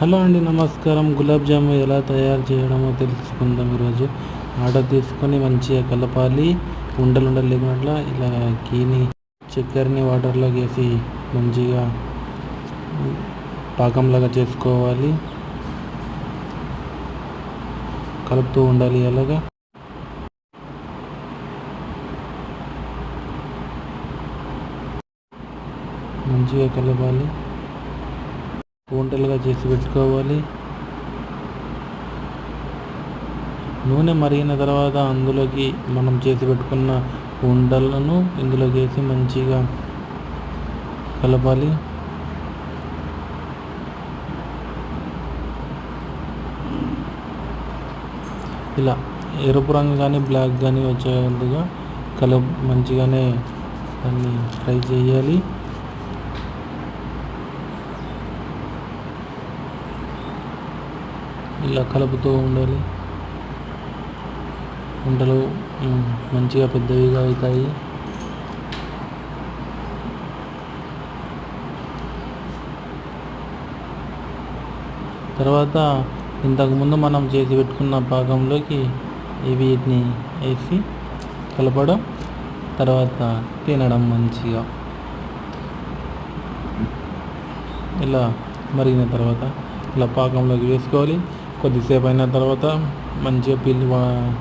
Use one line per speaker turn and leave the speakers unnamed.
Hello అండి నమస్కారం. గులాబ్ జాము ఎలా తయారు చేయడమో తెలుసుకుందాం ఈరోజు. ఆర్డర్ తీసుకొని మంచిగా కలపాలి. ఉండలు ఉండలు లేకుండా ఇలా కీని చక్కెరని వాటర్లో వేసి మంచిగా పాకంలాగా చేసుకోవాలి. కలుపుతూ ఉండాలి అలాగా మంచిగా కలపాలి. వంటలుగా చేసి పెట్టుకోవాలి. నూనె మరిగిన తర్వాత అందులోకి మనం చేసి పెట్టుకున్న ఉండలను ఇందులోకి వేసి మంచిగా కలపాలి. ఇలా ఎరుపు రంగు కానీ బ్లాక్ కానీ వచ్చేందుగా కల మంచిగానే దాన్ని ఫ్రై చేయాలి. ఇలా కలుపుతూ ఉండాలి. వంటలు మంచిగా పెద్దవిగా అవుతాయి. తర్వాత ఇంతకుముందు మనం చేసి పెట్టుకున్న పాకంలోకి వీటిని వేసి కలపడం తర్వాత తినడం మంచిగా. ఇలా మరిగిన తర్వాత ఇలా పాకంలోకి వేసుకోవాలి. కొద్దిసేపు అయిన తర్వాత మంచిగా పిల్లి వా-